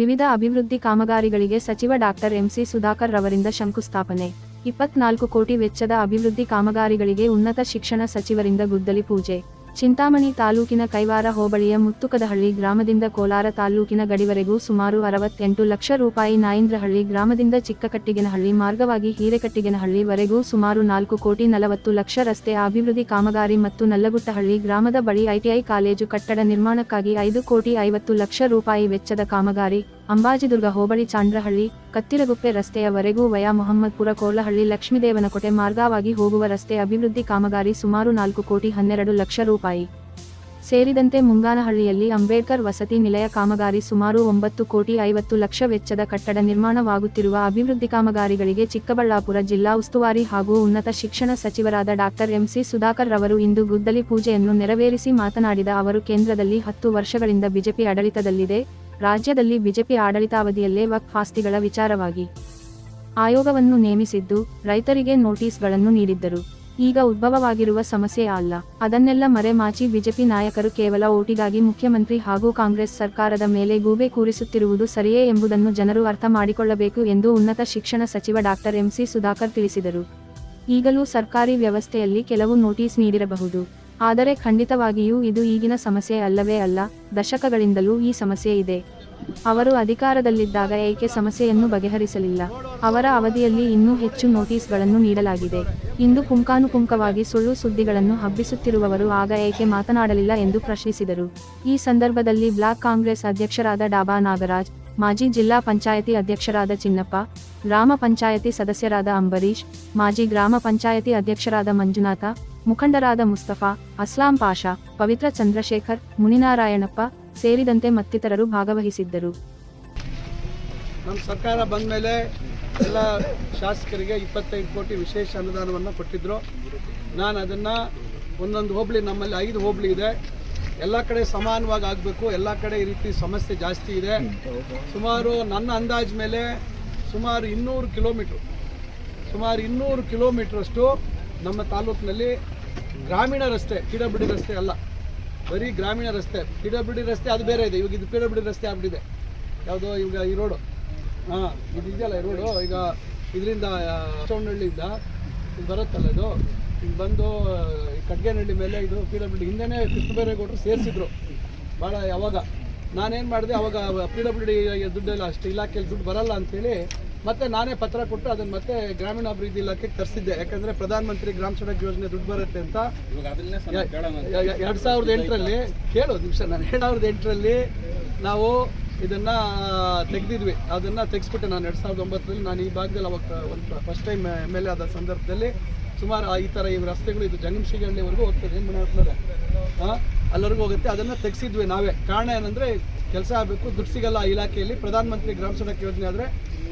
ವಿವಿಧ ಅಭಿವೃದ್ಧಿ ಕಾಮಗಾರಿಗಳಿಗೆ ಸಚಿವ ಡಾಕ್ಟರ್ ಎಂಸಿ ಸುಧಾಕರ್ ರವರಿಂದ ಶಂಕುಸ್ಥಾಪನೆ. ಇಪ್ಪತ್ನಾಲ್ಕು ಕೋಟಿ ವೆಚ್ಚದ ಅಭಿವೃದ್ಧಿ ಕಾಮಗಾರಿಗಳಿಗೆ ಉನ್ನತ ಶಿಕ್ಷಣ ಸಚಿವರಿಂದ ಗುದ್ದಲಿ ಪೂಜೆ. ಚಿಂತಾಮಣಿ ತಾಲೂಕಿನ ಕೈವಾರ ಹೋಬಳಿಯ ಮುತ್ತುಕದಹಳ್ಳಿ ಗ್ರಾಮದಿಂದ ಕೋಲಾರ ತಾಲೂಕಿನ ಗಡಿವರೆಗೂ ಸುಮಾರು ಅರವತ್ತೆಂಟು ಲಕ್ಷ ರೂಪಾಯಿ ನಾಯಂದ್ರಹಳ್ಳಿ ಗ್ರಾಮದಿಂದ ಚಿಕ್ಕಕಟ್ಟಿಗೆನಹಳ್ಳಿ ಮಾರ್ಗವಾಗಿ ಹೀರೆಕಟ್ಟಿಗೆನಹಳ್ಳಿವರೆಗೂ ಸುಮಾರು ನಾಲ್ಕು ಕೋಟಿ ನಲವತ್ತು ಲಕ್ಷ ರಸ್ತೆ ಅಭಿವೃದ್ಧಿ ಕಾಮಗಾರಿ ಮತ್ತು ನಲ್ಲಗುಟ್ಟಹಳ್ಳಿ ಗ್ರಾಮದ ಬಳಿ ಐಟಿಐ ಕಾಲೇಜು ಕಟ್ಟಡ ನಿರ್ಮಾಣಕ್ಕಾಗಿ ಐದು ಕೋಟಿ ಐವತ್ತು ಲಕ್ಷ ರೂಪಾಯಿ ವೆಚ್ಚದ ಕಾಮಗಾರಿ ಅಂಬಾಜಿದುರ್ಗ ಹೋಬಳಿ ಚಾಂಡ್ರಹಳ್ಳಿ ಕತ್ತಿರಗುಪ್ಪೆ ರಸ್ತೆಯವರೆಗೂ ವಯಾ ಮೊಹಮ್ಮದ್ಪುರ ಕೋಲಹಳ್ಳಿ ಲಕ್ಷ್ಮೀದೇವನಕೋಟೆ ಮಾರ್ಗವಾಗಿ ಹೋಗುವ ರಸ್ತೆ ಅಭಿವೃದ್ಧಿ ಕಾಮಗಾರಿ ಸುಮಾರು ನಾಲ್ಕು ಕೋಟಿ ಹನ್ನೆರಡು ಲಕ್ಷ ರೂಪಾಯಿ. ಸೇರಿದಂತೆ ಮುಂಗಾನಹಳ್ಳಿಯಲ್ಲಿ ಅಂಬೇಡ್ಕರ್ ವಸತಿ ನಿಲಯ ಕಾಮಗಾರಿ ಸುಮಾರು ಒಂಬತ್ತು ಕೋಟಿ ಐವತ್ತು ಲಕ್ಷ ವೆಚ್ಚದ ಕಟ್ಟಡ ನಿರ್ಮಾಣವಾಗುತ್ತಿರುವ ಅಭಿವೃದ್ಧಿ ಕಾಮಗಾರಿಗಳಿಗೆ ಚಿಕ್ಕಬಳ್ಳಾಪುರ ಜಿಲ್ಲಾ ಉಸ್ತುವಾರಿ ಹಾಗೂ ಉನ್ನತ ಶಿಕ್ಷಣ ಸಚಿವರಾದ ಡಾಕ್ಟರ್ ಎಂಸಿ ಸುಧಾಕರ್ ರವರು ಇಂದು ಗುದ್ದಲಿ ಪೂಜೆಯನ್ನು ನೆರವೇರಿಸಿ ಮಾತನಾಡಿದ ಅವರು, ಕೇಂದ್ರದಲ್ಲಿ ಹತ್ತು ವರ್ಷಗಳಿಂದ ಬಿಜೆಪಿ ಆಡಳಿತದಲ್ಲಿದೆ. ರಾಜ್ಯದಲ್ಲಿ ಬಿಜೆಪಿ ಆಡಳಿತಾವಧಿಯಲ್ಲೇ ವಕ್ಫ್ ಆಸ್ತಿಗಳ ವಿಚಾರವಾಗಿ ಆಯೋಗವನ್ನು ನೇಮಿಸಿದ್ದು ರೈತರಿಗೆ ನೋಟಿಸ್ಗಳನ್ನು ನೀಡಿದ್ದರು. ಈಗ ಉದ್ಭವವಾಗಿರುವ ಸಮಸ್ಯೆ ಅಲ್ಲ. ಅದನ್ನೆಲ್ಲ ಮರೆಮಾಚಿ ಬಿಜೆಪಿ ನಾಯಕರು ಕೇವಲ ಓಟಿಗಾಗಿ ಮುಖ್ಯಮಂತ್ರಿ ಹಾಗೂ ಕಾಂಗ್ರೆಸ್ ಸರ್ಕಾರದ ಮೇಲೆ ಗೂಬೆ ಕೂರಿಸುತ್ತಿರುವುದು ಸರಿಯೇ ಎಂಬುದನ್ನು ಜನರು ಅರ್ಥ ಮಾಡಿಕೊಳ್ಳಬೇಕು ಎಂದು ಉನ್ನತ ಶಿಕ್ಷಣ ಸಚಿವ ಡಾಕ್ಟರ್ ಎಂಸಿ ಸುಧಾಕರ್ ತಿಳಿಸಿದರು. ಈಗಲೂ ಸರ್ಕಾರಿ ವ್ಯವಸ್ಥೆಯಲ್ಲಿ ಕೆಲವು ನೋಟಿಸ್ ನೀಡಿರಬಹುದು. ಆದರೆ ಖಂಡಿತವಾಗಿಯೂ ಇದು ಈಗಿನ ಸಮಸ್ಯೆ ಅಲ್ಲವೇ ಅಲ್ಲ. ದಶಕಗಳಿಂದಲೂ ಈ ಸಮಸ್ಯೆ ಇದೆ. ಅವರು ಅಧಿಕಾರದಲ್ಲಿದ್ದಾಗ ಏಕೆ ಸಮಸ್ಯೆಯನ್ನು ಬಗೆಹರಿಸಲಿಲ್ಲ? ಅವರ ಅವಧಿಯಲ್ಲಿ ಇನ್ನೂ ಹೆಚ್ಚು ನೋಟಿಸ್ಗಳನ್ನು ನೀಡಲಾಗಿದೆ. ಇಂದು ಪುಂಕಾನುಪುಂಕವಾಗಿ ಸುಳ್ಳು ಸುದ್ದಿಗಳನ್ನು ಹಬ್ಬಿಸುತ್ತಿರುವವರು ಆಗ ಏಕೆ ಮಾತನಾಡಲಿಲ್ಲ ಎಂದು ಪ್ರಶ್ನಿಸಿದರು. ಈ ಸಂದರ್ಭದಲ್ಲಿ ಬ್ಲಾಕ್ ಕಾಂಗ್ರೆಸ್ ಅಧ್ಯಕ್ಷರಾದ ಡಾಬಾ ನಾಗರಾಜ್, ಮಾಜಿ ಜಿಲ್ಲಾ ಪಂಚಾಯತಿ ಅಧ್ಯಕ್ಷರಾದ ಚಿನ್ನಪ್ಪ, ಗ್ರಾಮ ಪಂಚಾಯತಿ ಸದಸ್ಯರಾದ ಅಂಬರೀಶ್ ಮಾಜಿ ಗ್ರಾಮ ಪಂಚಾಯತಿ ಅಧ್ಯಕ್ಷರಾದ ಮಂಜುನಾಥ, ಮುಖಂಡರಾದ ಮುಸ್ತಫಾ, ಅಸ್ಲಾಂ ಪಾಷಾ, ಪವಿತ್ರ ಚಂದ್ರಶೇಖರ್, ಮುನಿನಾರಾಯಣಪ್ಪ ಸೇರಿದಂತೆ ಮತ್ತಿತರರು ಭಾಗವಹಿಸಿದ್ದರು. ನಮ್ಮ ಸರ್ಕಾರ ಬಂದ ಮೇಲೆ ಎಲ್ಲ ಶಾಸಕರಿಗೆ ಇಪ್ಪತ್ತೈದು ಕೋಟಿ ವಿಶೇಷ ಅನುದಾನವನ್ನು ಕೊಟ್ಟಿದ್ದರು ನಾನು ಅದನ್ನು ಒಂದೊಂದು ಹೋಬಳಿ ನಮ್ಮಲ್ಲಿ ಐದು ಹೋಬಳಿ ಇದೆ. ಎಲ್ಲ ಕಡೆ ಸಮಾನವಾಗಿ ಆಗಬೇಕು. ಎಲ್ಲ ಕಡೆ ಈ ರೀತಿ ಸಮಸ್ಯೆ ಜಾಸ್ತಿ ಇದೆ. ಸುಮಾರು ನನ್ನ ಅಂದಾಜು ಮೇಲೆ ಸುಮಾರು ಇನ್ನೂರು ಕಿಲೋಮೀಟ್ರ್, ಸುಮಾರು ಇನ್ನೂರು ಕಿಲೋಮೀಟ್ರಷ್ಟು ನಮ್ಮ ತಾಲೂಕಿನಲ್ಲಿ ಗ್ರಾಮೀಣ ರಸ್ತೆ, ಕಿಡಬಿಡಿ ರಸ್ತೆ ಅಲ್ಲ. ಬರೀ ಗ್ರಾಮೀಣ ರಸ್ತೆ ಪಿ ಡಬ್ಲ್ಯೂ ಡಿ ರಸ್ತೆ ಅದು ಬೇರೆ ಇದೆ. ಇವಾಗ ಇದು ಪಿ ಡಬ್ಲ್ಯೂ ಡಿ ರಸ್ತೆ ಆಗ್ಬಿಟ್ಟಿದೆ. ಯಾವುದೋ ಇವಾಗ ಈ ರೋಡು ಹಾಂ, ಇದು ಇದೆಯಲ್ಲ ಈ ರೋಡು ಈಗ ಇದರಿಂದ ಚೌನಹಳ್ಳಿಯಿಂದ ಬರುತ್ತಲ್ಲ ಇದು. ಈಗ ಬಂದು ಕಡ್ಗೆನಹಳ್ಳಿ ಮೇಲೆ ಇದು ಪಿ ಡಬ್ಲ್ಯೂ ಡಿ ಹಿಂದೆನೇ ಕೃಷ್ಣಬೇರೇಗೌಡರು ಸೇರಿಸಿದ್ರು. ಭಾಳ ಯಾವಾಗ? ನಾನೇನು ಮಾಡಿದೆ, ಅವಾಗ ಪಿ ಡಬ್ಲ್ಯೂ ಡಿ ದುಡ್ಡೆಲ್ಲ ಅಷ್ಟು, ಇಲಾಖೆಯಲ್ಲಿ ದುಡ್ಡು ಬರಲ್ಲ ಅಂತೇಳಿ ಮತ್ತೆ ನಾನೇ ಪತ್ರ ಕೊಟ್ಟು ಅದನ್ನ ಮತ್ತೆ ಗ್ರಾಮೀಣಾಭಿವೃದ್ಧಿ ಇಲಾಖೆಗೆ ತರಿಸಿದ್ದೆ ಯಾಕಂದ್ರೆ ಪ್ರಧಾನಮಂತ್ರಿ ಗ್ರಾಮ ಸಡಕ್ ಯೋಜನೆ ದುಡ್ಡು ಬರುತ್ತೆ ಅಂತ. ಎರಡ್ ಸಾವಿರದ ಎಂಟರಲ್ಲಿ ಕೇಳು ನಿಮಿಷ ನಾನು ಎರಡ್ ಸಾವಿರದ ಎಂಟರಲ್ಲಿ ನಾವು ಇದನ್ನ ತೆಗೆದಿದ್ವಿ. ಅದನ್ನ ತೆಗೆಸ್ಬಿಟ್ಟೆ ನಾನು ಎರಡ್ ಸಾವಿರದ ಒಂಬತ್ತರಲ್ಲಿ ನಾನು ಈ ಭಾಗದಲ್ಲಿ ಅವಾಗ ಒಂದು first time M L A ಆದ ಸಂದರ್ಭದಲ್ಲಿ ಸುಮಾರು ಈ ಥರ ಈ ರಸ್ತೆಗಳು ಇದು ಜಂಗಮಶಿಗಳ್ಳಿವರೆಗೂ ಹೋಗ್ತದೆ. ಏನು ಮನೆ ಹೋಗ್ತದೆ ಹಾಂ? ಅಲ್ಲವರೆಗೂ ಹೋಗುತ್ತೆ. ಅದನ್ನು ತೆಗೆಸಿದ್ವಿ ನಾವೇ. ಕಾರಣ ಏನಂದರೆ ಕೆಲಸ ಆಗಬೇಕು. ದುಡ್ಡು ಸಿಗಲ್ಲ ಇಲಾಖೆಯಲ್ಲಿ. ಪ್ರಧಾನಮಂತ್ರಿ ಗ್ರಾಮ ಸಡಕ್ ಯೋಜನೆ ಆದರೆ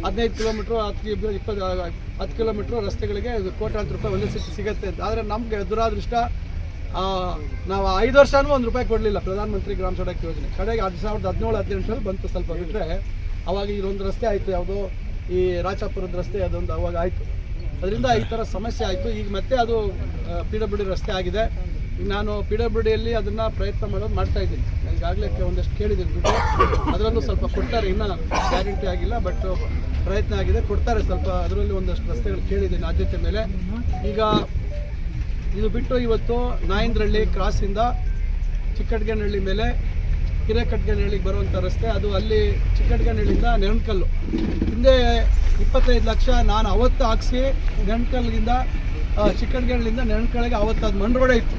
ಹದಿನೈದು ಕಿಲೋಮೀಟ್ರು, ಹತ್ತು ಇಪ್ಪತ್ತು ಹತ್ತು ಕಿಲೋಮೀಟ್ರು ರಸ್ತೆಗಳಿಗೆ ಕೋಟ್ಯಾಂತರ ರೂಪಾಯಿ ಒಂದೇ ಸಿಟ್ಟು ಸಿಗುತ್ತೆ. ಅಂತ ಆದರೆ ನಮಗೆ ದುರಾದೃಷ್ಟ ನಾವು ಐದು ವರ್ಷನೂ ಒಂದು ರೂಪಾಯಿ ಕೊಡಲಿಲ್ಲ ಪ್ರಧಾನಮಂತ್ರಿ ಗ್ರಾಮ ಸಡಕ್ ಯೋಜನೆ. ಕಡೆಗೆ ಎರಡು ಸಾವಿರದ ಹದಿನೇಳು ಹದಿನೆಂಟರಲ್ಲಿ ಬಂತು ಸ್ವಲ್ಪ ಬಿಟ್ಟರೆ ಅವಾಗ ಇದೊಂದು ರಸ್ತೆ ಆಯಿತು, ಯಾವುದೋ ಈ ರಾಚಾಪುರದ ರಸ್ತೆ ಅದೊಂದು ಅವಾಗ ಆಯಿತು. ಅದರಿಂದ ಈ ಥರ ಸಮಸ್ಯೆ ಆಯಿತು. ಈಗ ಮತ್ತೆ ಅದು ಪಿ ಡಬ್ಲ್ಯೂ ಡಿ ರಸ್ತೆ ಆಗಿದೆ. ನಾನು ಪಿ ಡಬ್ಲ್ಯೂ ಡಿಯಲ್ಲಿ ಅದನ್ನು ಪ್ರಯತ್ನ ಮಾಡೋದು ಮಾಡ್ತಾ ಇದ್ದೀನಿ. ಈಗಾಗಲೇ ಒಂದಷ್ಟು ಕೇಳಿದ್ದೀನಿ ದುಡ್ಡು. ಅದರಲ್ಲೂ ಸ್ವಲ್ಪ ಕೊಡ್ತಾರೆ. ಇನ್ನೂ ಗ್ಯಾರಂಟಿ ಆಗಿಲ್ಲ ಬಟ್ ಪ್ರಯತ್ನ ಆಗಿದೆ. ಕೊಡ್ತಾರೆ ಸ್ವಲ್ಪ. ಅದರಲ್ಲಿ ಒಂದಷ್ಟು ರಸ್ತೆಗಳು ಕೇಳಿದ್ದೀನಿ ಆದ್ಯತೆ ಮೇಲೆ. ಈಗ ಇದು ಬಿಟ್ಟು ಇವತ್ತು ನಾಯಂದ್ರಹಳ್ಳಿ ಕ್ರಾಸಿಂದ ಚಿಕ್ಕಟ್ಗೇನಹಳ್ಳಿ ಮೇಲೆ ಹಿರೇಕಟ್ಗೇನಹಳ್ಳಿಗೆ ಬರುವಂಥ ರಸ್ತೆ. ಅದು ಅಲ್ಲಿ ಚಿಕ್ಕಡ್ಗನಹಳ್ಳಿಯಿಂದ ನೆರಣಕಲ್ಲು ಹಿಂದೆ ಇಪ್ಪತ್ತೈದು ಲಕ್ಷ ನಾನು ಅವತ್ತು ಹಾಕ್ಸಿ ನೆರಣಕಲ್ಗಿಂದ ಚಿಕ್ಕಡ್ಗನಹಳ್ಳಿಯಿಂದ ನೆರಣಕಲ್ಗೆ ಅವತ್ತು ಅದು ಮಂಡ್ರೋಡೆ ರೋಡೇ ಇತ್ತು.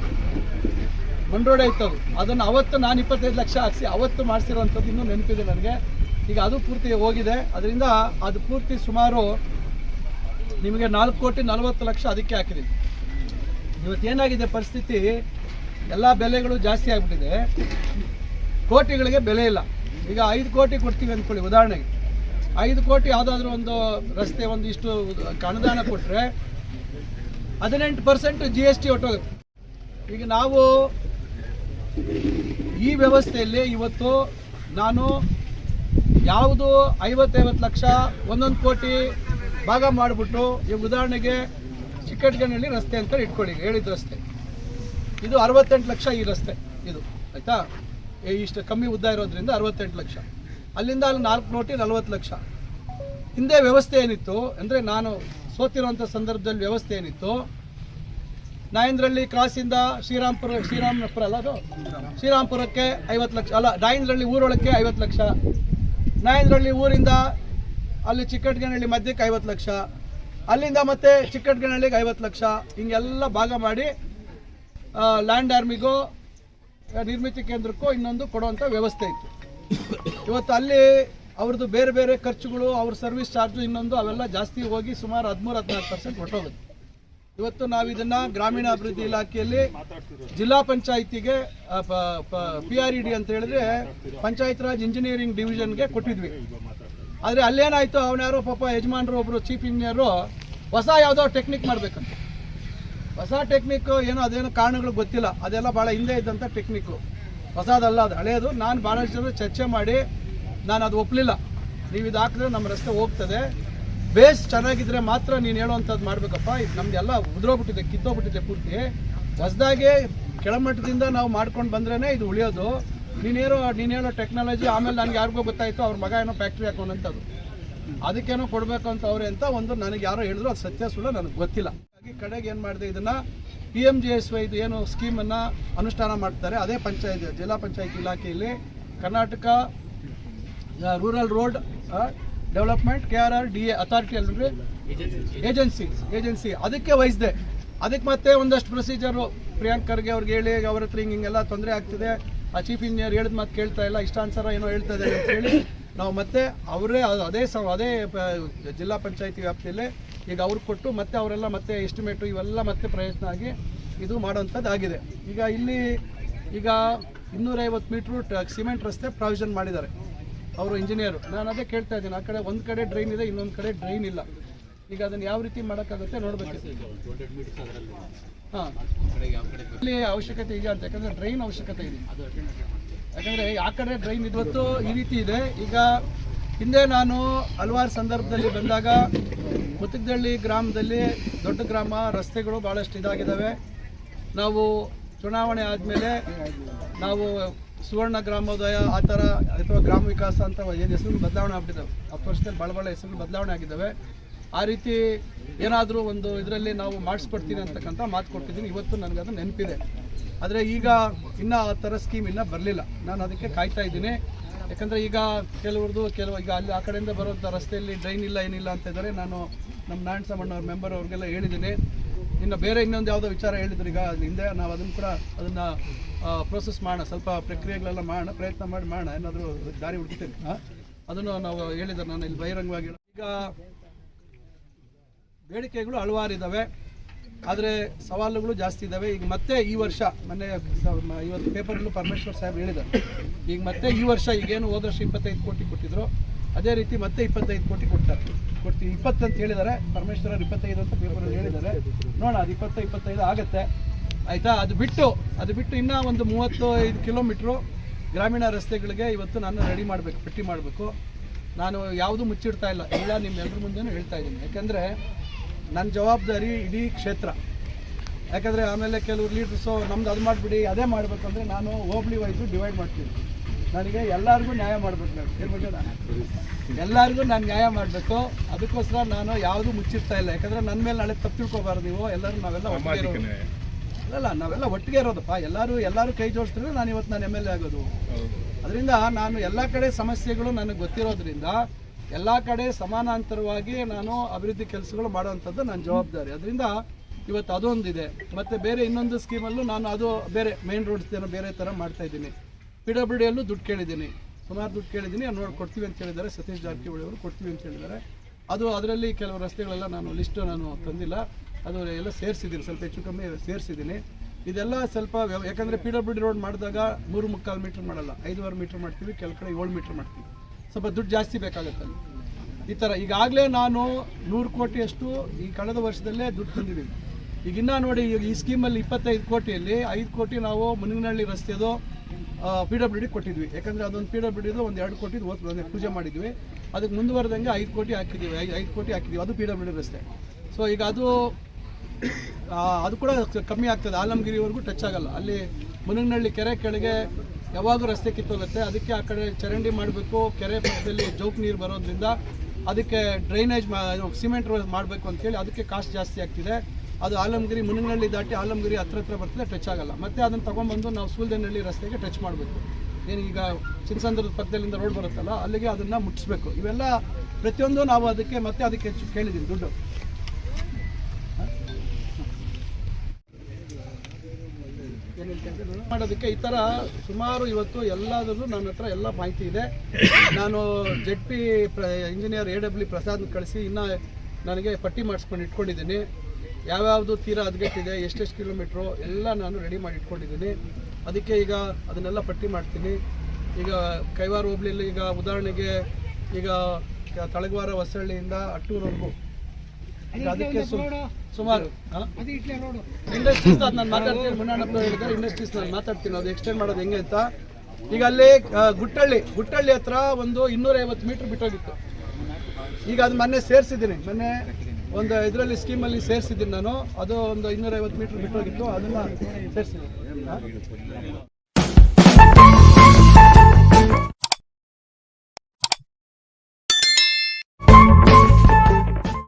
ಮಣ್ ರೋಡೇ ಇತ್ತು ಅದು. ಅದನ್ನು ಅವತ್ತು ನಾನು ಇಪ್ಪತ್ತೈದು ಲಕ್ಷ ಹಾಕ್ಸಿ ಅವತ್ತು ಮಾಡಿಸಿರೋವಂಥದ್ದು ಇನ್ನೂ ನೆನಪಿದೆ ನನಗೆ. ಈಗ ಅದು ಪೂರ್ತಿ ಹೋಗಿದೆ. ಅದರಿಂದ ಅದು ಪೂರ್ತಿ ಸುಮಾರು ನಿಮಗೆ ನಾಲ್ಕು ಕೋಟಿ ನಲವತ್ತು ಲಕ್ಷ ಅದಕ್ಕೆ ಹಾಕಿದೆ. ಇವತ್ತು ಏನಾಗಿದೆ ಪರಿಸ್ಥಿತಿ? ಎಲ್ಲ ಬೆಲೆಗಳು ಜಾಸ್ತಿ ಆಗಿಬಿಟ್ಟಿದೆ. ಕೋಟಿಗಳಿಗೆ ಬೆಲೆ ಇಲ್ಲ. ಈಗ ಐದು ಕೋಟಿ ಕೊಡ್ತೀವಿ ಅಂದ್ಕೊಳ್ಳಿ ಉದಾಹರಣೆಗೆ. ಐದು ಕೋಟಿ ಯಾವುದಾದ್ರೂ ಒಂದು ರಸ್ತೆ, ಒಂದು ಇಷ್ಟು ಅನುದಾನ ಕೊಟ್ಟರೆ ಹದಿನೆಂಟು ಪರ್ಸೆಂಟ್ ಜಿ ಎಸ್ ಟಿ ಈಗ ನಾವು ಈ ವ್ಯವಸ್ಥೆಯಲ್ಲಿ ಇವತ್ತು ನಾನು ಯಾವುದು ಐವತ್ತೈವತ್ತು ಲಕ್ಷ ಒಂದೊಂದು ಕೋಟಿ ಭಾಗ ಮಾಡಿಬಿಟ್ಟು ಈಗ ಉದಾಹರಣೆಗೆ ಚಿಕ್ಕಟ್ಗನಹಳ್ಳಿ ರಸ್ತೆ ಅಂತ ಇಟ್ಕೊಳ್ಳಿ ಹೇಳಿದ ರಸ್ತೆ. ಇದು ಅರವತ್ತೆಂಟು ಲಕ್ಷ ಈ ರಸ್ತೆ ಇದು, ಆಯಿತಾ? ಇಷ್ಟು ಕಮ್ಮಿ ಉದ್ದ ಇರೋದ್ರಿಂದ ಅರವತ್ತೆಂಟು ಲಕ್ಷ. ಅಲ್ಲಿಂದ ಅಲ್ಲಿ ನಾಲ್ಕು ನೋಟಿ ನಲ್ವತ್ತು ಲಕ್ಷ. ಹಿಂದೆ ವ್ಯವಸ್ಥೆ ಏನಿತ್ತು, ಅಂದರೆ ನಾನು ಸೋತಿರುವಂಥ ಸಂದರ್ಭದಲ್ಲಿ ವ್ಯವಸ್ಥೆ ಏನಿತ್ತು ನಾಯಂದ್ರಳ್ಳಿ ಕ್ರಾಸಿಂದ ಶ್ರೀರಾಮ್ಪುರ ಶ್ರೀರಾಮ್ಪುರ ಅಲ್ಲ ಅದು? ಶ್ರೀರಾಮ್ಪುರಕ್ಕೆ ಐವತ್ತು ಲಕ್ಷ, ಅಲ್ಲ ನಾಯಂದ್ರಳ್ಳಿ ಊರೊಳಕ್ಕೆ ಐವತ್ತು ಲಕ್ಷ. ನಾಯಂದ್ರಳ್ಳಿ ಊರಿಂದ ಅಲ್ಲಿ ಚಿಕ್ಕಟ್ಗನಹಳ್ಳಿ ಮಧ್ಯಕ್ಕೆ ಐವತ್ತು ಲಕ್ಷ. ಅಲ್ಲಿಂದ ಮತ್ತೆ ಚಿಕ್ಕಟ್ಗನಹಳ್ಳಿಗೆ ಐವತ್ತು ಲಕ್ಷ. ಹಿಂಗೆಲ್ಲ ಭಾಗ ಮಾಡಿ ಲ್ಯಾಂಡ್ ಆರ್ಮಿಗೂ, ನಿರ್ಮಿತಿ ಕೇಂದ್ರಕ್ಕೂ ಇನ್ನೊಂದು ಕೊಡುವಂಥ ವ್ಯವಸ್ಥೆ ಇತ್ತು. ಇವತ್ತು ಅಲ್ಲಿ ಅವ್ರದ್ದು ಬೇರೆ ಬೇರೆ ಖರ್ಚುಗಳು, ಅವ್ರ ಸರ್ವಿಸ್ ಚಾರ್ಜು ಇನ್ನೊಂದು ಅವೆಲ್ಲ ಜಾಸ್ತಿ ಹೋಗಿ ಸುಮಾರು ಹದಿಮೂರು, ಹದಿನಾಲ್ಕು ಪರ್ಸೆಂಟ್ ಹೊರಟೋಗುತ್ತೆ ಇವತ್ತು ನಾವು ಇದನ್ನ ಗ್ರಾಮೀಣಾಭಿವೃದ್ಧಿ ಇಲಾಖೆಯಲ್ಲಿ ಜಿಲ್ಲಾ ಪಂಚಾಯಿತಿಗೆ ಪಿ ಆರ್ ಇ ಡಿ ಅಂತ ಹೇಳಿದ್ರೆ ಪಂಚಾಯತ್ ರಾಜ್ ಇಂಜಿನಿಯರಿಂಗ್ ಡಿವಿಷನ್ಗೆ ಕೊಟ್ಟಿದ್ವಿ. ಆದರೆ ಅಲ್ಲೇನಾಯ್ತು, ಅವನ್ಯಾರೋ ಪಾಪ ಯಜಮಾನರು ಒಬ್ಬರು ಚೀಫ್ ಇಂಜಿನಿಯರು ಹೊಸ ಯಾವುದೋ ಟೆಕ್ನಿಕ್ ಮಾಡ್ಬೇಕಂತ. ಹೊಸ ಟೆಕ್ನಿಕ್ ಏನೋ ಅದೇನೋ ಕಾರಣಗಳು ಗೊತ್ತಿಲ್ಲ. ಅದೆಲ್ಲ ಭಾಳ ಹಿಂದೆ ಇದ್ದಂಥ ಟೆಕ್ನಿಕ್ಕು ಹೊಸದಲ್ಲ ಅದು. ಹಳೆಯದು ನಾನು ಭಾಳಷ್ಟು ಜನ ಚರ್ಚೆ ಮಾಡಿ, ನಾನು ಅದು ಒಪ್ಪಲಿಲ್ಲ ನೀವು ಇದು ಹಾಕಿದ್ರೆ ನಮ್ಮ ರಸ್ತೆ ಹೋಗ್ತದೆ. ಬೇಸ್ ಚೆನ್ನಾಗಿದ್ರೆ ಮಾತ್ರ ನೀನು ಹೇಳುವಂಥದ್ದು ಮಾಡಬೇಕಪ್ಪ. ಇದು ನಮ್ದೆಲ್ಲ ಉದ್ರೋಗ್ಬಿಟ್ಟಿದೆ, ಕಿತ್ತೋಗ್ಬಿಟ್ಟಿದೆ ಪೂರ್ತಿ. ಹೊಸದಾಗೆ ಕೆಳಮಟ್ಟದಿಂದ ನಾವು ಮಾಡ್ಕೊಂಡು ಬಂದ್ರೇನೆ ಇದು ಉಳಿಯೋದು. ನೀನೇನೋ ನೀನು ಹೇಳೋ ಟೆಕ್ನಾಲಜಿ ಆಮೇಲೆ ನನಗೆ ಯಾರಿಗೋ ಗೊತ್ತಾಯ್ತು ಅವ್ರ ಮಗ ಏನೋ ಫ್ಯಾಕ್ಟ್ರಿ ಹಾಕೋನಂಥದ್ದು ಅದಕ್ಕೇನೋ ಕೊಡಬೇಕು ಅಂತ ಅವ್ರೆ ಅಂತ ಒಂದು ನನಗೆ ಯಾರೋ ಹೇಳಿದ್ರು, ಅದು ಸತ್ಯ ಸುಳ್ಳು, ನನಗೆ ಗೊತ್ತಿಲ್ಲ. ಹಾಗಾಗಿ ಕಡೆಗೆ ಏನು ಮಾಡಿದೆ, ಇದನ್ನ P M G S Y ಇದು ಏನು ಸ್ಕೀಮನ್ನು ಅನುಷ್ಠಾನ ಮಾಡ್ತಾರೆ. ಅದೇ ಪಂಚಾಯತ್, ಜಿಲ್ಲಾ ಪಂಚಾಯತ್ ಇಲಾಖೆಯಲ್ಲಿ. Karnataka rural road development K R R D A authority ಅಲ್ರಿ ಏಜೆನ್ಸಿ ಏಜೆನ್ಸಿ ಅದಕ್ಕೆ ವಹಿಸಿದೆ. ಅದಕ್ಕೆ ಮತ್ತೆ ಒಂದಷ್ಟು ಪ್ರೊಸೀಜರು ಪ್ರಿಯಾಂಕ್ ಖರ್ಗೆ ಅವ್ರಿಗೆ ಹೇಳಿ, ಅವ್ರ ಹತ್ರ ಹಿಂಗೆ ಹಿಂಗೆಲ್ಲ ತೊಂದರೆ ಆಗ್ತಿದೆ. ಆ ಚೀಫ್ ಇಂಜಿನಿಯರ್ ಹೇಳಿದ ಮಾತು ಕೇಳ್ತಾ ಇಲ್ಲ. ಇಷ್ಟಾನ್ಸರ ಏನೋ ಹೇಳ್ತಾ ಇದ್ದಾರೆ ಅಂತ ಹೇಳಿ ನಾವು ಮತ್ತೆ ಅವರೇ ಅದು ಅದೇ ಸ, ಅದೇ ಜಿಲ್ಲಾ ಪಂಚಾಯತಿ ವ್ಯಾಪ್ತಿಯಲ್ಲಿ ಈಗ ಅವ್ರಿಗೆ ಕೊಟ್ಟು ಮತ್ತೆ ಅವರೆಲ್ಲ ಮತ್ತೆ ಎಸ್ಟಿಮೇಟು ಇವೆಲ್ಲ ಮತ್ತೆ ಪ್ರಯತ್ನ ಆಗಿ ಇದು ಮಾಡೋವಂಥದ್ದು ಆಗಿದೆ. ಈಗ ಇಲ್ಲಿ ಈಗ ಇನ್ನೂರೈವತ್ತು ಮೀಟ್ರು ಸಿಮೆಂಟ್ ರಸ್ತೆ ಪ್ರಾವಿಷನ್ ಮಾಡಿದ್ದಾರೆ. ಅವರು ಇಂಜಿನಿಯರು ನಾನು ಅದೇ ಕೇಳ್ತಾ ಇದ್ದೀನಿ. ಆ ಕಡೆ ಒಂದು ಕಡೆ ಡ್ರೈನ್ ಇದೆ, ಇನ್ನೊಂದು ಕಡೆ ಡ್ರೈನ್ ಇಲ್ಲ. ಈಗ ಅದನ್ನು ಯಾವ ರೀತಿ ಮಾಡೋಕ್ಕಾಗುತ್ತೆ ನೋಡಬೇಕು. ಹಾಂ. ಇಲ್ಲಿ ಅವಶ್ಯಕತೆ ಇದೆ ಅಂತ. ಯಾಕಂದರೆ ಡ್ರೈನ್ ಅವಶ್ಯಕತೆ ಇದೆ. ಯಾಕಂದರೆ ಆ ಕಡೆ ಡ್ರೈನ್ ಇವತ್ತು ಈ ರೀತಿ ಇದೆ. ಈಗ ಹಿಂದೆ ನಾನು ಹಲವಾರು ಸಂದರ್ಭದಲ್ಲಿ ಬಂದಾಗ ಮುತ್ತಗದಳ್ಳಿ ಗ್ರಾಮದಲ್ಲಿ ದೊಡ್ಡ ಗ್ರಾಮ, ರಸ್ತೆಗಳು ಭಾಳಷ್ಟು ಇದಾಗಿದ್ದಾವೆ ನಾವು ಚುನಾವಣೆ ಆದಮೇಲೆ ನಾವು ಸುವರ್ಣ ಗ್ರಾಮೋದಯ, ಆ ಥರ ಅಥವಾ ಗ್ರಾಮ ವಿಕಾಸ ಅಂತ ಏನು ಹೆಸರು ಬದಲಾವಣೆ ಆಗ್ಬಿಟ್ಟಿದ್ದಾವೆ? ಹತ್ತು ವರ್ಷದಲ್ಲಿ ಭಾಳ ಭಾಳ ಹೆಸರು ಬದಲಾವಣೆ ಆಗಿದ್ದಾವೆ. ಆ ರೀತಿ ಏನಾದರೂ ಒಂದು ಇದರಲ್ಲಿ ನಾವು ಮಾಡಿಸ್ಕೊಡ್ತೀನಿ ಅಂತಕ್ಕಂಥ ಮಾತು ಕೊಟ್ಟಿದ್ದೀನಿ. ಇವತ್ತು ನನಗೆ ಅದು ನೆನಪಿದೆ. ಆದರೆ ಈಗ ಇನ್ನೂ ಆ ಥರ ಸ್ಕೀಮ್ ಇನ್ನೂ ಬರಲಿಲ್ಲ. ನಾನು ಅದಕ್ಕೆ ಕಾಯ್ತಾ ಇದ್ದೀನಿ. ಯಾಕಂದರೆ ಈಗ ಕೆಲವ್ರದ್ದು ಕೆಲವು ಈಗ ಅಲ್ಲಿ ಆ ಕಡೆಯಿಂದ ಬರುವಂಥ ರಸ್ತೆಯಲ್ಲಿ ಡ್ರೈನ್ ಇಲ್ಲ, ಏನಿಲ್ಲ ಅಂತ ಇದ್ದಾರೆ. ನಾನು ನಮ್ಮ ನಾರಾಯಣ ಸಾಮಣ್ಣ ಅವ್ರ ಮೆಂಬರ್ ಅವ್ರಿಗೆಲ್ಲ ಹೇಳಿದ್ದೀನಿ. ಇನ್ನು ಬೇರೆ ಇನ್ನೊಂದು ಯಾವುದೋ ವಿಚಾರ ಹೇಳಿದ್ರು, ಈಗ ಹಿಂದೆ ನಾವು ಅದನ್ನು ಕೂಡ ಅದನ್ನು ಪ್ರೋಸೆಸ್ ಮಾಡೋಣ ಸ್ವಲ್ಪ ಪ್ರಕ್ರಿಯೆಗಳೆಲ್ಲ ಮಾಡೋಣ ಪ್ರಯತ್ನ ಮಾಡಿ ಮಾಡೋಣ ಏನಾದರೂ ದಾರಿ ಹುಡುಕ್ತೀನಿ. ಅದನ್ನು ನಾವು ಹೇಳಿದ್ರು ನಾನು ಇಲ್ಲಿ ಬಹಿರಂಗವಾಗಿ ಈಗ ಬೇಡಿಕೆಗಳು ಹಲವಾರಿದ್ದಾವೆ ಆದರೆ ಸವಾಲುಗಳು ಜಾಸ್ತಿ ಇದ್ದಾವೆ ಈಗ ಮತ್ತೆ ಈ ವರ್ಷ, ಮೊನ್ನೆ ಇವತ್ತು ಪೇಪರ್ಗಳು ಪರಮೇಶ್ವರ್ ಸಾಹೇಬ್ ಹೇಳಿದ್ದಾರೆ. ಈಗ ಮತ್ತೆ ಈ ವರ್ಷ ಈಗೇನು ಹೋದ ವರ್ಷ ಇಪ್ಪತ್ತೈದು ಕೋಟಿ ಕೊಟ್ಟಿದ್ರು. ಅದೇ ರೀತಿ ಮತ್ತೆ ಇಪ್ಪತ್ತೈದು ಕೋಟಿ ಕೊಡ್ತಾರೆ. ಕೊಡ್ತೀವಿ. ಇಪ್ಪತ್ತು ಅಂತ ಹೇಳಿದ್ದಾರೆ ಪರಮೇಶ್ವರ ಇಪ್ಪತ್ತೈದು ಅಂತ ಪೇಪರಲ್ಲಿ ಹೇಳಿದ್ದಾರೆ. ನೋಡೋಣ, ಅದು ಇಪ್ಪತ್ತು, ಇಪ್ಪತ್ತೈದು ಆಗುತ್ತೆ. ಆಯಿತಾ? ಅದು ಬಿಟ್ಟು ಅದು ಬಿಟ್ಟು ಇನ್ನೂ ಒಂದು ಮೂವತ್ತೈದು ಕಿಲೋಮೀಟ್ರು ಗ್ರಾಮೀಣ ರಸ್ತೆಗಳಿಗೆ ಇವತ್ತು ನಾನು ರೆಡಿ ಮಾಡಬೇಕು, ಪಟ್ಟಿ ಮಾಡಬೇಕು. ನಾನು ಯಾವುದು ಮುಚ್ಚಿಡ್ತಾ ಇಲ್ಲ. ಎಲ್ಲ ನಿಮ್ಮೆಲ್ಲರ ಮುಂದೆನೂ ಹೇಳ್ತಾ ಇದ್ದೀನಿ. ಯಾಕೆಂದರೆ ನನ್ನ ಜವಾಬ್ದಾರಿ ಇಡೀ ಕ್ಷೇತ್ರ. ಯಾಕಂದರೆ ಆಮೇಲೆ ಕೆಲವರು ಲೀಡರ್ಸು ನಮ್ದು ಅದು ಮಾಡಿಬಿಡಿ, ಅದೇ ಮಾಡಬೇಕಂದ್ರೆ ನಾನು ಹೋಬ್ಳಿ ವೈಸು ಡಿವೈಡ್ ಮಾಡ್ತೀನಿ. ನನಗೆ ಎಲ್ಲರಿಗೂ ನ್ಯಾಯ ಮಾಡಬೇಕು ನಾನು. ಎಲ್ಲರಿಗೂ ನಾನು ನ್ಯಾಯ ಮಾಡಬೇಕು. ಅದಕ್ಕೋಸ್ಕರ ನಾನು ಯಾವುದು ಮುಚ್ಚಿರ್ತಾ ಇಲ್ಲ. ಯಾಕಂದರೆ ನನ್ನ ಮೇಲೆ ನಾಳೆ ತಪ್ಪು ತಿಳ್ಕೊಬಾರ್ದು ನೀವು. ಎಲ್ಲರೂ ನಾವೆಲ್ಲ ಒಟ್ಟಿಗೆ ಇರೋದು. ಅಲ್ಲ ನಾವೆಲ್ಲ ಒಟ್ಟಿಗೆ ಇರೋದಪ್ಪ. ಎಲ್ಲರೂ ಎಲ್ಲರೂ ಕೈ ಜೋಡಿಸಿದ್ರೆ ನಾನು ಇವತ್ತು ನಾನು ಎಂ ಎಲ್ ಎ ಆಗೋದು. ಅದರಿಂದ ನಾನು ಎಲ್ಲ ಕಡೆ ಸಮಸ್ಯೆಗಳು ನನಗೆ ಗೊತ್ತಿರೋದ್ರಿಂದ ಎಲ್ಲ ಕಡೆ ಸಮಾನಾಂತರವಾಗಿ ನಾನು ಅಭಿವೃದ್ಧಿ ಕೆಲಸಗಳು ಮಾಡುವಂಥದ್ದು ನನ್ನ ಜವಾಬ್ದಾರಿ. ಅದರಿಂದ ಇವತ್ತು ಅದೊಂದಿದೆ. ಮತ್ತು ಬೇರೆ ಇನ್ನೊಂದು ಸ್ಕೀಮಲ್ಲೂ ನಾನು ಅದು ಬೇರೆ ಮೇನ್ ರೋಡ್ಸ್ ಏನೋ ಬೇರೆ ಥರ ಮಾಡ್ತಾ ಇದ್ದೀನಿ. ಪಿ ದುಡ್ಡು ಕೇಳಿದ್ದೀನಿ. ಸುಮಾರು ದುಡ್ಡು ಕೇಳಿದ್ದೀನಿ ನೋಡಿ ಕೊಡ್ತೀವಿ ಅಂತ ಹೇಳಿದ್ದಾರೆ ಸತೀಶ್ ಜಾರಕಿಹೊಳಿ ಅವರು ಕೊಡ್ತೀವಿ ಅಂತ ಹೇಳಿದ್ದಾರೆ ಅದು ಅದರಲ್ಲಿ ಕೆಲವು ರಸ್ತೆಗಳೆಲ್ಲ ನಾನು ಲಿಸ್ಟು ನಾನು ತಂದಿಲ್ಲ. ಅದು ಎಲ್ಲ ಸೇರಿಸಿದ್ದೀನಿ, ಸ್ವಲ್ಪ ಹೆಚ್ಚು ಕಮ್ಮಿ ಸೇರಿಸಿದ್ದೀನಿ. ಇದೆಲ್ಲ ಸ್ವಲ್ಪ ಯಾಕಂದರೆ ಪಿ ಡಬ್ಲ್ಯೂ ಡಿ ರೋಡ್ ಮಾಡಿದಾಗ ಮೂರು ಮುಕ್ಕಾಲು ಮೀಟ್ರ್ ಮಾಡಲ್ಲ. ಐದುವರೆ ಮೀಟ್ರ್ ಮಾಡ್ತೀವಿ ಕೆಲ ಕಡೆ ಏಳು ಮೀಟ್ರ್ ಮಾಡ್ತೀವಿ. ಸ್ವಲ್ಪ ದುಡ್ಡು ಜಾಸ್ತಿ ಬೇಕಾಗುತ್ತೆ ಈ ಥರ ಈಗಾಗಲೇ ನಾನು ನೂರು ಕೋಟಿಯಷ್ಟು ಈ ಕಳೆದ ವರ್ಷದಲ್ಲೇ ದುಡ್ಡು ತಂದಿದ್ದೀನಿ. ಈಗ ಇನ್ನೂ ನೋಡಿ, ಈಗ ಈ ಸ್ಕೀಮಲ್ಲಿ ಇಪ್ಪತ್ತೈದು ಕೋಟಿಯಲ್ಲಿ, ಐದು ಕೋಟಿ ನಾವು ಮುನಿಗನಹಳ್ಳಿ ರಸ್ತೆದು ಪಿ ಡಬ್ಲ್ಯೂ ಡಿ ಕೊಟ್ಟಿದ್ವಿ. ಯಾಕಂದರೆ ಅದೊಂದು ಪಿ ಡಬ್ಲ್ಯೂ ಡಿದು ಒಂದು ಎರಡು ಕೋಟಿ ಪೂಜೆ ಮಾಡಿದ್ವಿ. ಅದಕ್ಕೆ ಮುಂದುವರೆದಂಗೆ ಐದು ಕೋಟಿ ಹಾಕಿದ್ದೀವಿ ಐದು ಐದು ಕೋಟಿ ಹಾಕಿದ್ದೀವಿ ಅದು ಪಿ ಡಬ್ಲ್ಯೂ ಡಿ ರಸ್ತೆ. ಸೊ ಈಗ ಅದು ಅದು ಕೂಡ ಕಮ್ಮಿ ಆಗ್ತದೆ. ಆಲಮಗಿರಿವರೆಗೂ ಟಚ್ ಆಗಲ್ಲ. ಅಲ್ಲಿ ಮುನಗನಹಳ್ಳಿ ಕೆರೆ ಕೆಳಗೆ ಯಾವಾಗಲೂ ರಸ್ತೆ ಕಿತ್ತೋಗುತ್ತೆ. ಅದಕ್ಕೆ ಆ ಕಡೆ ಚರಂಡಿ ಮಾಡಬೇಕು. ಕೆರೆ ಪಕ್ಕದಲ್ಲಿ ಜೋಕ್ ನೀರು ಬರೋದ್ರಿಂದ ಅದಕ್ಕೆ ಡ್ರೈನೇಜ್ ಸಿಮೆಂಟ್ ರೋಡ್ ಮಾಡಬೇಕು ಅಂತೇಳಿ ಅದಕ್ಕೆ ಕಾಸ್ಟ್ ಜಾಸ್ತಿ ಆಗ್ತಿದೆ. ಅದು ಆಲಮಗಿರಿ ಮುನಗನಹಳ್ಳಿ ದಾಟಿ ಆಲಮಗಿರಿ ಹತ್ರ ಹತ್ರ ಬರ್ತದೆ ಟಚ್ ಆಗಲ್ಲ. ಮತ್ತೆ ಅದನ್ನು ತಗೊಂಡ್ಬಂದು ನಾವು ಸೂಲ್ದೇನಹಳ್ಳಿ ರಸ್ತೆಗೆ ಟಚ್ ಮಾಡಬೇಕು. ಏನು ಈಗ ಚಿನ್ಸಂದ್ರದ ಪಕ್ಕದಲ್ಲಿಂದ ರೋಡ್ ಬರುತ್ತಲ್ಲ, ಅಲ್ಲಿಗೆ ಅದನ್ನು ಮುಟ್ಟಿಸ್ಬೇಕು. ಇವೆಲ್ಲ ಪ್ರತಿಯೊಂದು ನಾವು ಅದಕ್ಕೆ ಮತ್ತೆ ಅದಕ್ಕೆ ಹೆಚ್ಚು ಕೇಳಿದ್ದೀವಿ ದುಡ್ಡು. ಮಾಡೋದಕ್ಕೆ ಈ ಥರ ಸುಮಾರು ಇವತ್ತು ಎಲ್ಲದರಲ್ಲೂ ನನ್ನ ಹತ್ರ ಎಲ್ಲ ಮಾಹಿತಿ ಇದೆ. ನಾನು Z P engineer A W Prasad ಕಳಿಸಿ ಇನ್ನೂ ನನಗೆ ಪಟ್ಟಿ ಮಾಡಿಸ್ಕೊಂಡು ಇಟ್ಕೊಂಡಿದ್ದೀನಿ. ಯಾವ್ಯಾವುದು ತೀರಾ ಹದಗೆಟ್ಟಿದೆ ಎಷ್ಟೆಷ್ಟು ಕಿಲೋಮೀಟ್ರು ಎಲ್ಲ ನಾನು ರೆಡಿ ಮಾಡಿ ಇಟ್ಕೊಂಡಿದ್ದೀನಿ. ಅದಕ್ಕೆ ಈಗ ಅದನ್ನೆಲ್ಲ ಪಟ್ಟಿ ಮಾಡ್ತೀನಿ. ಈಗ ಕೈವಾರ ಹೋಬ್ಳಿಯಲ್ಲಿ ಈಗ ಉದಾಹರಣೆಗೆ ಈಗ ತಳಗವಾರ ಹೊಸಳ್ಳಿಯಿಂದ ಅಟ್ಟೂರ್ವರೆಗೂ. ಈಗ ಅದಕ್ಕೆ ಸುಮಾರು ಇಂಡಸ್ಟ್ರೀಸ್ ನಾನು ಮಾತಾಡ್ತೀನಿ ಮುನ್ನಣ್ಣಪ್ಪ ಹೇಳಿದ್ರೆ ಇಂಡಸ್ಟ್ರೀಸ್ ನಾನು ಮಾತಾಡ್ತೀನಿ ಅದು ಎಕ್ಸ್ಟೆಂಡ್ ಮಾಡೋದು ಹೆಂಗೆ ಅಂತ. ಈಗ ಅಲ್ಲಿ ಗುಟ್ಟಳ್ಳಿ ಗುಟ್ಟಳ್ಳಿ ಹತ್ರ ಒಂದು ಇನ್ನೂರೈವತ್ತು ಮೀಟ್ರ್ ಬಿಟ್ಟೋಗಿತ್ತು. ಈಗ ಅದು ಮೊನ್ನೆ ಸೇರಿಸಿದ್ದೀನಿ ಮೊನ್ನೆ ಒಂದು ಇದರಲ್ಲಿ ಸ್ಕೀಮಲ್ಲಿ ಸೇರಿಸಿದ್ದೀನಿ ನಾನು. ಅದು ಒಂದು ಇನ್ನೂರೈವತ್ತು ಮೀಟ್ರ್ ಬಿಟ್ಟೋಗಿತ್ತು. ಅದನ್ನು ಸೇರಿಸಿದ್ದೀನಿ.